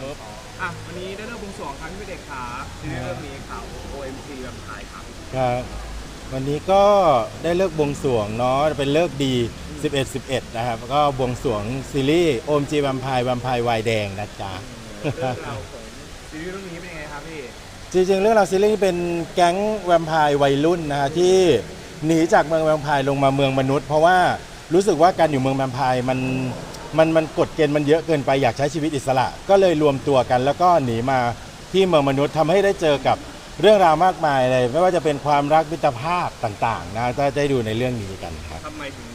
เมิร์ฟอะวันนี้ได้เริ่มบวงสรวงครับพี่เด็กขาที่ได้เริ่มมีข่าว OMG แบบถ่ายครับครับวันนี้ก็ได้เลิกบวงสรวงเนาะเป็นเลิกดี 11 11 นะครับ ก็บวงสรวงซีรีส์โอมจีแวมไพร์แวมไพร์วายแดงนะจ๊ะเรื่องราวของซีรีส์เรื่องนี้เป็นยังไงครับพี่จริงๆเรื่องราวซีรีส์เป็นแก๊งแวมไพร์วัยรุ่นนะฮะที่หนีจากเมืองแวมไพร์ลงมาเมืองมนุษย์ เพราะว่ารู้สึกว่าการอยู่เมืองแวมไพร์มัน มันมันกฎเกณฑ์มันเยอะเกินไปอยากใช้ชีวิตอิสระ ก็เลยรวมตัวกัน แล้วก็หนีมาที่เมืองมนุษย์ทำให้ได้เจอกับเรื่องราวมากมายเลย ไม่ว่าจะเป็นความรักมิตรภาพต่างๆนะจะได้ดูในเรื่องนี้กันครับ ทำไมถึง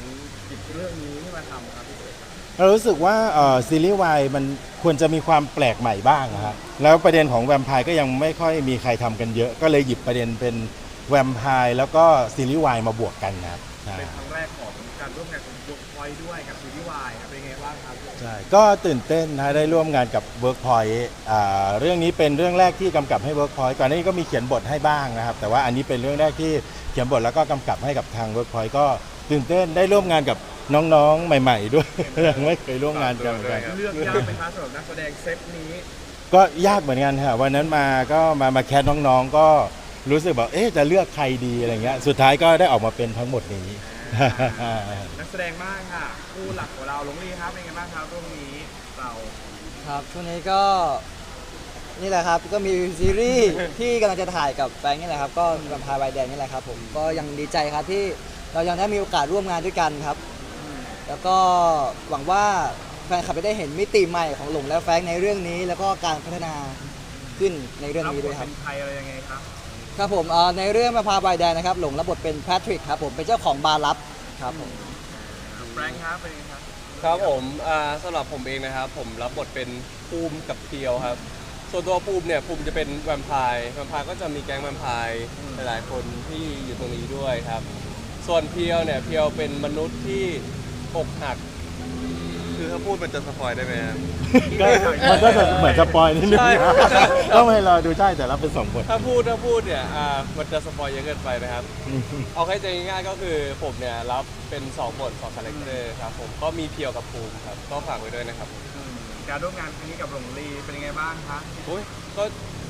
หยิบเรื่องนี้มาทำครับพี่เด็กเรารู้สึกว่าเอ่อซีรีส์วายมันควรจะมีความแปลกใหม่บ้างนะครับแล้วประเด็นของแวมไพร์ก็ยังไม่ค่อยมีใครทำกันเยอะ ก็เลยหยิบประเด็นเป็นแวมไพร์แล้วก็ซีรีส์วายมาบวกกันนะครับใช่เป็นครั้งแรกของการร่วมงานของบุกพ อยด้วยกับซีรีส์วายครับเป็นยังไงบ้างครับใช่ก็ตื่นเต้นนะได้ร่วมงานกับ Workpoint อ่าเรื่องนี้เป็นเรื่องแรกที่กำกับให้ Workpoint ก่อนหน้านี้ก็มีเขียนบทให้บ้างนะครับ แต่ว่าอันนี้เป็นเรื่องแรกที่เขียนบทแล้วก็กำกับให้กับทาง Workpoint ก็ตื่นเต้นได้ร่วมงานกับน้องๆใหม่ ๆ ด้วย ยังไม่เคยร่วมงานกันเหมือนกันเลือกยากไหมคะสำหรับนักแสดงเซตนี้ก็ยากเหมือนกันค่ะวันนั้นมาก็มามาแคสน้องๆก็รู้สึกแบบเอ๊ะจะเลือกใครดีอะไรเงี้ยสุดท้ายก็ได้ออกมาเป็นทั้งหมดนี้ นักแสดงบ้างค่ะคู่หลักของเราหลงลีครับเป็นยังไงบ้างครับเรื่องนี้เรา ครับช่วงนี้ก็นี่แหละครับก็มีซีรีส์ ที่กำลังจะถ่ายกับแฟนนี่แหละครับ ก็แวมไพร์ไวแดงนี่แหละครับผมก็ยังดีใจครับที่เรายังได้มีโอกาสร่วมงานด้วยกันครับ แล้วก็หวังว่าแฟนคลับจะได้เห็นมิติใหม่ของหลงและแฟงในเรื่องนี้ แล้วก็การพัฒนาขึ้นในเรื่องนี้ด้วยครับ เป็นใครอะไรยังไงครับ ครับผมเอ่อในเรื่องแวมไพร์ไวแดงนะครับ หลงรับบทเป็นแพทริกครับผมเป็นเจ้าของบาร์ลับครับผมแฟรงค์ครับเป็นยังไงครับ ครับผมอ่าสำหรับผมเองนะครับ ผมรับบทเป็นภูมิกับเพียวครับ ส่วนตัวภูมิเนี่ยภูมิจะเป็นแวมไพร์แวมไพร์ก็จะมีแก๊งแวมไพร์หลายๆคนที่อยู่ตรงนี้ด้วยครับ ส่วนเพียวเนี่ยเพียวเป็นมนุษย์ที่อกหัก คือถ้าพูดมันจะสปอยได้ไหมครับ ก็มันก็จะเหมือนสปอยนิดนึงใช่ต้องให้เราดูใช่แต่รับเป็นสองบท ถ้าพูดถ้าพูดเนี่ยอ่ามันจะสปอยเยอะเกินไปนะครับ เอาให้ใจง่ายๆก็คือผมเนี่ยรับเป็น2บท2คาแรคเตอร์ครับผมก็มีเพียวกับภูมิครับก็ฝากไว้ด้วยนะครับอืมการร่วมงานครั้งนี้กับหลงลีเป็นยังไงบ้างคะโอ้ยก็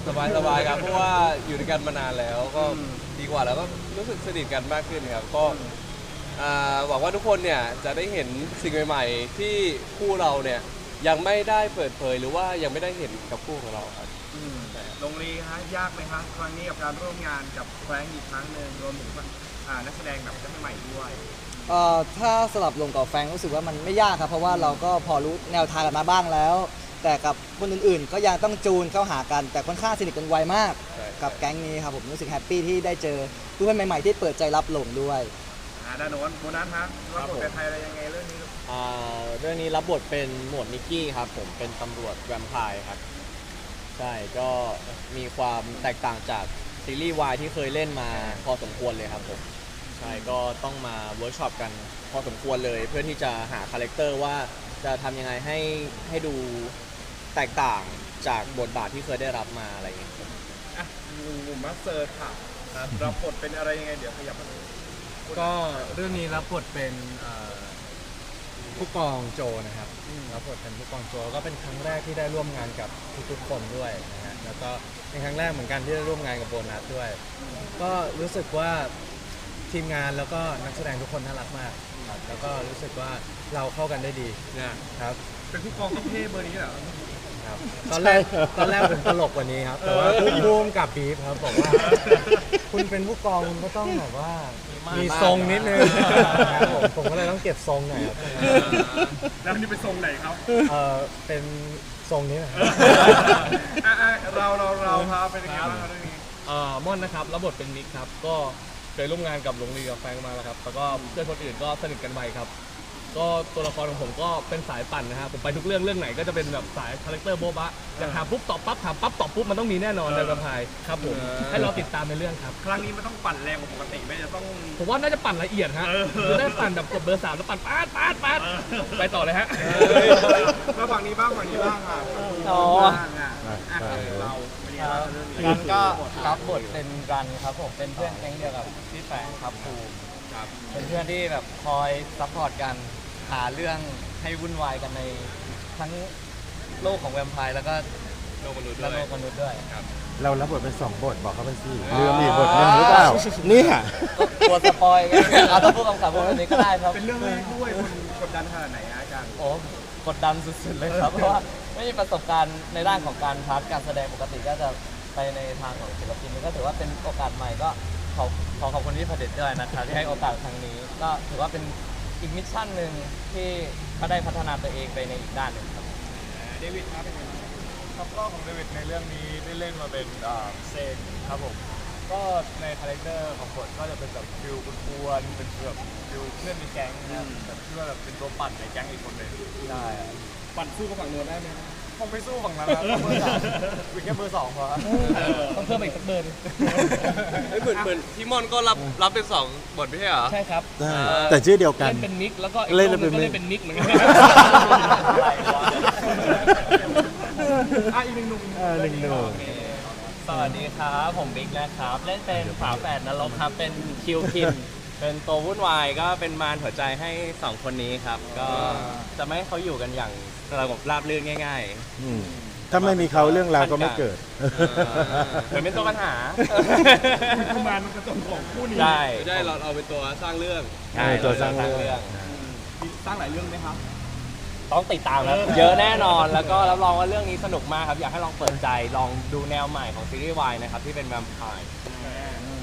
สบายสบายๆครับเพราะว่าอยู่ด้วยกันมานานแล้วก็อืมดีกว่าแล้วก็รู้สึกสนิทกันมากขึ้นครับก็ อ่าหวังว่าทุกคนเนี่ยจะได้เห็นสิ่งใหม่ๆ ที่คู่เราเนี่ยยังไม่ได้เปิดเผยหรือว่ายังไม่ได้เห็นกับคู่ของเราครับอืมหลงลีฮะยากไหมคะครั้งนี้กับการร่วมงานกับแฟรงค์อีกครั้งหนึ่งรวมถึงอ่านักแสดงแบบใหม่ๆด้วย เอ่อถ้าสลับลงกับแฟนรู้สึกว่ามันไม่ยากครับ เพราะว่าเราก็พอรู้แนวทางกันมาบ้างแล้ว แต่กับคนอื่นๆ ก็ยังต้องจูนเข้าหากัน แต่ค่อนข้างสนิทกันไวมาก ใช่ กับแก๊งนี้ครับผมรู้สึกแฮปปี้ที่ได้เจอผู้คนใหม่ๆที่เปิดใจรับหลงด้วย อ่าด้านโน้นโบนัสฮะรับบทเป็นใครอะไรยังไงเรื่องนี้อ่าเรื่องนี้รับบทเป็นหมวดนิกกี้ครับ ผมเป็นตำรวจแวมไพร์ครับ ใช่ก็มีความแตกต่างจากซีรีส์วายที่เคยเล่นมาพอสมควรเลยครับผม ใช่ก็ต้องมาเวิร์กช็อปกันพอสมควรเลย เพื่อที่จะหาคาแรคเตอร์ว่าจะทำยังไงให้ให้ดูแตกต่างจากบทบาทที่เคยได้รับมาอะไรอย่างเงี้ยอะหนุ่มหนุ่มมาสเตอร์ค่ะรับบทเป็นอะไรยังไงเดี๋ยวขยับมาดู ก็เรื่องนี้รับบทเป็นเอ่อผู้กองโจนะครับรับบทเป็นผู้กองโจก็เป็นครั้งแรกที่ได้ร่วมงานกับทุกๆคนด้วยนะฮะแล้วก็เป็นครั้งแรกเหมือนกันที่ได้ร่วมงานกับโบนัสด้วย ก็รู้สึกว่าทีมงานแล้วก็นักแสดงทุกคนน่ารักมากครับแล้วก็รู้สึกว่าเราเข้ากันได้ดีเนี่ยครับ เป็นผู้กองต้องเท่เบอร์นี้เหรอ ครับ ตอนแรกตอนแรกผมตลกกว่านี้ครับ แต่ว่าผู้ร่วมกับบีฟครับบอกว่า คุณเป็นผู้กองคุณก็ต้องแบบว่า มีทรงนิดนึงครับผมผมก็เลยต้องเก็บทรงหน่อยครับแล้วมันนี่เป็นทรงไหนครับเออเป็นทรงนี้นะครับ อะอะเราเราเราพาเป็นยังไงบ้างครับเรื่องนี้เอ่อม่อนนะครับรับบทเป็นนิกครับ ก็เคยร่วมงานกับหลงลีกับแฟรงค์มาแล้วครับ แล้วก็เพื่อนคนอื่นก็สนิทกันไวครับ ก็ตัวละครของผมก็เป็นสายปั่นนะฮะผมไปทุกเรื่องเรื่องไหนก็จะเป็นแบบสายคาแรคเตอร์โบ๊ะบะอยากถามปุ๊บตอบปั๊บถามปั๊บตอบปุ๊บมันต้องมีแน่นอนในกระพายครับผมให้เราติดตามในเรื่องครับ ครั้งนี้มันต้องปั่นแรงกว่าปกติไม่จะต้อง ผมว่าน่าจะปั่นละเอียดฮะจะได้ปั่นแบบกดเบอร์สามแล้วปั่นปาดปาดปาดไปต่อเลยฮะมาฝั่งนี้บ้างฝั่งนี้บ้างอะอ๋อบ้างอะอะเราเป็นยังไงบ้างเรื่องนี้รันก็รับบทเป็นรันครับผมเป็นเพื่อนแก๊งเดียวกับพี่แฟงครับภูมิครับเป็นเพื่อนที่แบบคอยซัพพอร์ตกัน หาเรื่องให้วุ่นวายกันในทั้งโลกของแวมไพร์แล้วก็โลกมนุษย์และด้วยโลกมนุษย์ด้วย เรารับบทเป็นสองบทบอกเขาไปสิลืมอีกบทหนึงหรือเปล่าเนี่ยกลัวสปอยไงเอาถ้าพูดคำสาพูดแบบนี้ก็ได้ครับ เป็นเรื่องแรกด้วยคุณกดดันขนาดไหนฮะอาจารย์ โอ้กดดันสุดๆเลยครับ เพราะว่าไม่มีประสบการณ์ในด้านของการพาร์ทการแสดงปกติก็จะไปในทางของศิลปินก็ถือว่าเป็นโอกาสใหม่ก็ขอขอขอบคุณที่พระเด็จด้วยนะครับที่ให้โอกาสครั้งนี้ ก็ถือว่าเป็น อีกมิชชั่นหนึ่งที่ก็ได้พัฒนาตัวเองไปในอีกด้านหนึ่งครับ เดวิดครับเป็นไงบ้างครับก็ของเดวิดในเรื่องนี้ได้เล่นมาเป็นอ่าเซนครับผมก็ในคาแรคเตอร์ของบทก็จะเป็นแบบฟิลกวนๆเป็นแบบฟิลเพื่อนในแก๊งนะครับแบบที่ว่าแบบเป็นตัวปั่นในแก๊งอีกคนหนึ่งใช่ปั่นสู้กับฝั่งโน้นได้ไหมค งไม่สู้ฝั่งนั้นครับเบอร์สามวิ่งแค่เบอร์สองพอครับ ต้องเพิ่มอีกสักเบอร์เฮ้ยเหมือนเหมือนพี่มอนก็รับรับเป็นสองบทไม่ใช่เหรอ ใช่ครับใช่แต่ชื่อเดียวกัน เล่นเป็นนิกแล้วก็อีกเล่นคนหเป็นึนงก็มิกเล่นเป็นนิกเหมือนกันอะอีกหนึ่งหนุ่ม เออหนึ่งหนุ่มสวัสดีครับ ผมบิ๊กนะครับ เล่นเป็นฝาแฝดนรกครับ เป็นคิวคิน เป็นตัววุ่นวายก็เป็นมารหัวใจให้สองคนนี้ครับ ก็จะไม่ให้เขาอยู่กันอย่างระบบราบรื่นง่าย อืมถ้าไม่มีเขาเรื่องราวก็ไม่เกิดๆเหมือนเป็นตัวปัญหาคุณมานมันกระตุ้นของคู่นี้ใช่ไม่ได้เราเอาเป็นตัวสร้างเรื่อง ใช่เออตัวสร้างเรื่อง มีสร้างหลายเรื่องไหมครับ ต้องติดตามครับ เยอะแน่นอน แล้วก็รับรองว่าเรื่องนี้สนุกมากครับ อยากให้ลองเปิดใจ ลองดูแนวใหม่ของซีรีส์วายนะครับ ที่เป็นแวมไพร์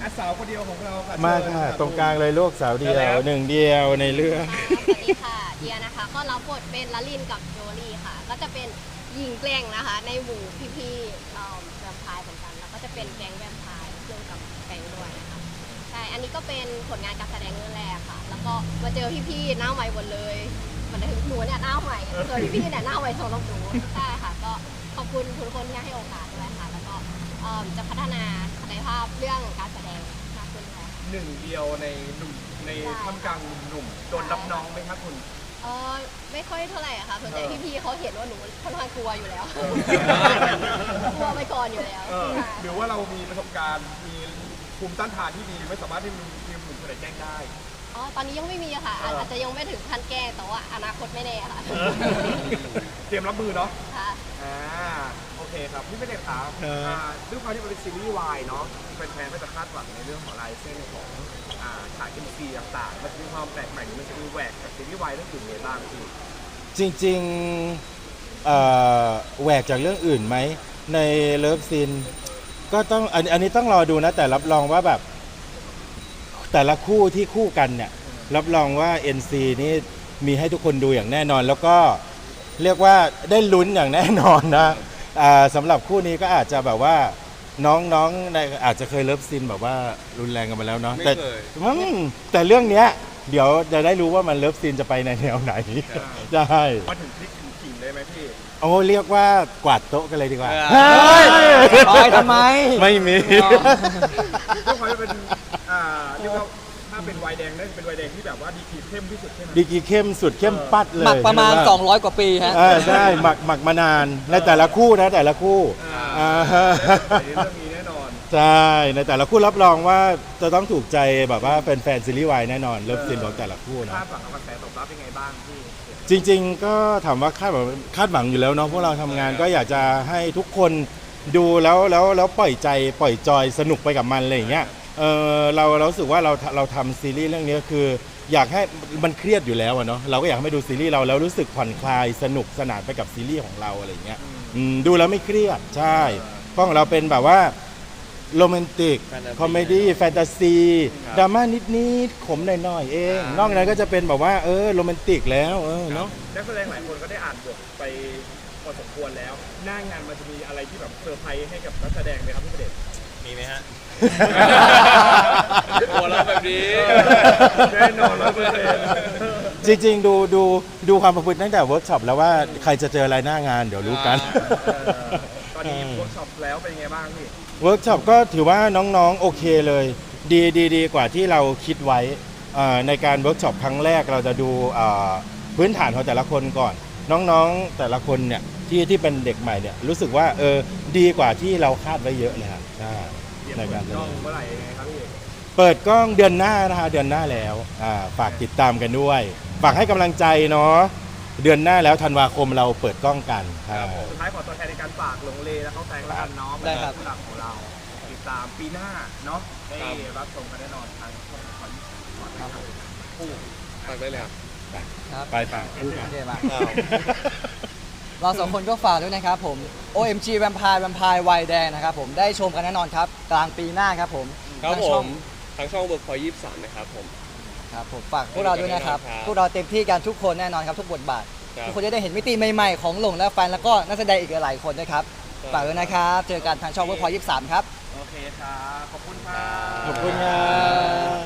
อะสาวคนเดียวของเราค่ะมาเชิญค่ะะตรงกลางเลยลูกสาวเดียวหนึ่งเดียวในเรื่องค่ะสวัสดีค่ะเดียนะคะ ก็รับบทเป็นละลินกับโจลี่ค่ะ ก็จะเป็นหญิงแกร่งนะคะ ในหมู่พี่ๆเอ่อแวมไพร์เหมือนกัน แล้วก็จะเป็นแก๊งแวมไพร์ร่วมกับแก๊งด้วยนะคะใช่อันนี้ก็เป็นผลงานการแสดงเรื่องแรกค่ะ แล้วก็มาเจอพี่ๆหน้าใหม่หมดเลยเหมันถึงหนูเนี่ยหน้าใหม่ส่วนพี่ๆเนี่ยหน้าใหม่สำหรับหนูใช่ค่ะ ก็ขอบคุณทุกคนที่ให้โอกาสด้วยค่ะ แล้วก็เอิ่มจะพัฒนาศักยภาพเรื่องการแสดงมากขึ้นค่ะ หนึ่งเดียวในหนุ่มในใช่ ท่ามกลางหนุ่มโดนรับน้องไหมครับคุณ เออไม่ค่อยเท่าไหร่อะค่ะส่วนใหญ่พี่ๆเขาเห็นว่าหนูค่อนข้างกลัวอยู่แล้ว กลัวไปก่อนอยู่แล้วเออใช่หรือว่าเรามีประสบการณ์มีภูมิต้านทานที่ดีไม่สามารถที่มีทีมหนุ่มคนไหนแจ้งได้ อ๋อตอนนี้ยังไม่มีอะค่ะอาจเอออ อาจจะยังไม่ถึงขั้นแก้แต่ว่าอนาคตไม่แน่ค่ะเตรียมรับมือเนาะค่ะ อ่าโอ เคครับพี่ไม่ได้ครับอ่าด้วยความที่มันเป็นซีรีส์วายเนาะแฟนๆก็จะคาดหวังในเรื่องของลายเส้นของอ่าฉากกิมซีต่างๆมันจะมีความแปลกใหม่หรือมันจะมีแหวกจากซีรีส์วายเรื่องอื่นยังไงบ้างพี่จริงๆเอ่อแหวกจากเรื่องอื่นไหม ในเลิฟซีนก็ต้องอันอันนี้ต้องรอดูนะ แต่รับรองว่าแบบ แต่ละคู่ที่คู่กันเนี่ย รับรองว่า NC นี่มีให้ทุกคนดูอย่างแน่นอน แล้วก็เรียกว่าได้ลุ้นอย่างแน่นอนนะ อ่าสำหรับคู่นี้ก็อาจจะแบบว่าน้องๆในอาจจะเคยเลิฟซีนแบบว่ารุนแรงกันมาแล้วเนาะไม่แต่เคย อืมแต่เรื่องเนี้ย เดี๋ยวจะได้รู้ว่ามันเลิฟซีนจะไปในแนวไหนใช่มาถึงพลิกถึงขิงเลยไหมพี่ โอ้เรียกว่ากวาดโต๊ะกันเลยดีกว่าเฮ้ย ปล่อยทำไม ไม่มี ด้วยความที่เป็น อ่าเรียกว่าถ้าเป็นไวน์แดงนั่นเป็นไวน์แดงที่แบบว่าดีกรีเข้มที่สุดใช่ไหมดีกรีเข้มสุดเข้มปัดเลยหมักประมาณใช่ไห200กว่าปีฮะอ่าใช่หมักหมักมานานในแต่ละคู่นะแต่ละคู่อ่าอ่าฮะในเรื่องนี้แน่นอน ใช่ในแต่ละคู่รับรองว่าจะต้องถูกใจแบบว่าเป็นแฟนซีรีส์วายแน่นอนเลิฟซีนของแต่ละคู่นะ คาดหวังกับกระแสตอบรับเป็นไงบ้างพี่จริงๆก็ถามว่าคาดหวังคาดหวังอยู่แล้วเนาะพวกเราทำงานก็อยากจะให้ทุกคนดูแล้วแล้วแล้วปล่อยใจปล่อยจอยสนุกไปกับมันอะไรอย่างเงี้ย เออเราเรารู้สึกว่าเราเราทำซีรีส์เรื่องนี้คือ อยากให้มันเครียดอยู่แล้วอะเนาะเราก็อยากให้มาดูซีรีส์เราแล้วรู้สึกผ่อนคลายสนุกสนานไปกับซีรีส์ของเราอะไรอย่างเงี้ยอืมดูแล้วไม่เครียดใช่เพราะของเราเป็นแบบว่าโรแมนติก Fantasy คอมเมดี้แฟนตาซีดราม่านิดๆขมหน่อยๆเองนอกนั้นก็จะเป็นแบบว่าเออโรแมนติกแล้วเออเนาะ นักแสดงหลายคนก็ได้อ่านบทไปพอสมควรแล้ว หน้างานมันจะมีอะไรที่แบบเซอร์ไพรส์ให้กับนักแสดงไหมครับพี่ประเดชมีไหมฮะ ตัวเราแบบนี้แน่นอนร้อยเปอร์เซ็นต์ จริงๆ ดูดูดูความประพฤติตั้งแต่เวิร์กช็อปแล้วว่าใครจะเจออะไรหน้างานเดี๋ยวรู้กัน ตอนนี้เวิร์กช็อปแล้วเป็นยังไงบ้างพี่ เวิร์กช็อปก็ถือว่าน้องๆ โอเคเลย ดีดีดีกว่าที่เราคิดไว้เอ่อในการเวิร์กช็อปครั้งแรกเราจะดูเอ่อพื้นฐานของแต่ละคนก่อน น้องๆแต่ละคนเนี่ยที่ที่เป็นเด็กใหม่เนี่ยรู้สึกว่าเออดีกว่าที่เราคาดไว้เยอะเลยครับใช่เตรียม ในเปิการดแสกดล้องงเมื่อไหร่ยังไงครับพี่เปิดกล้องเดือนหน้านะคะเดือนหน้าแล้วอ่าฝากติดตามกันด้วย ฝากให้กำลังใจเนาะเดือนหน้าแล้วธันวาคมเราเปิดกล้องกันครับ สุดท้ายขอตัวแทนในการฝากหลงเลแล้วก็แฟงละกันเนาะได้ครับ ผู้หลักของเราติดตามปีหน้าเนาะได้รับชมกันแน่นอนทางช่องคอยก่อนนะครับผู้ฝากได้เลยครับ ครับไปฝาก โอเคมา เราสองคนก็ฝากด้วยนะครับผม OMG Vampire Vampire วายแดงนะครับผมได้ชมกันแน่นอนครับ กลางปีหน้าครับผมครับทางผช่องมทางช่องเวิร์กพอยยี่สิบสามนะครับผม ครับผมฝากพวกเราด้วยนะครับครับ พวกเราเต็มที่กันทุกคนแน่นอนครับทุกบทบาท ครับทุกคนจะได้เห็นมิติใหม่ๆ ของหลงและแฟนแล้วก็นักแสดงอีกหลายคนด้วยครับครับฝากด้วยนะครับเจอกันทางช่องเวิร์กพอยยี่สิบสามครับ โอเคครับ ขอบคุณครับ ขอบคุณครับ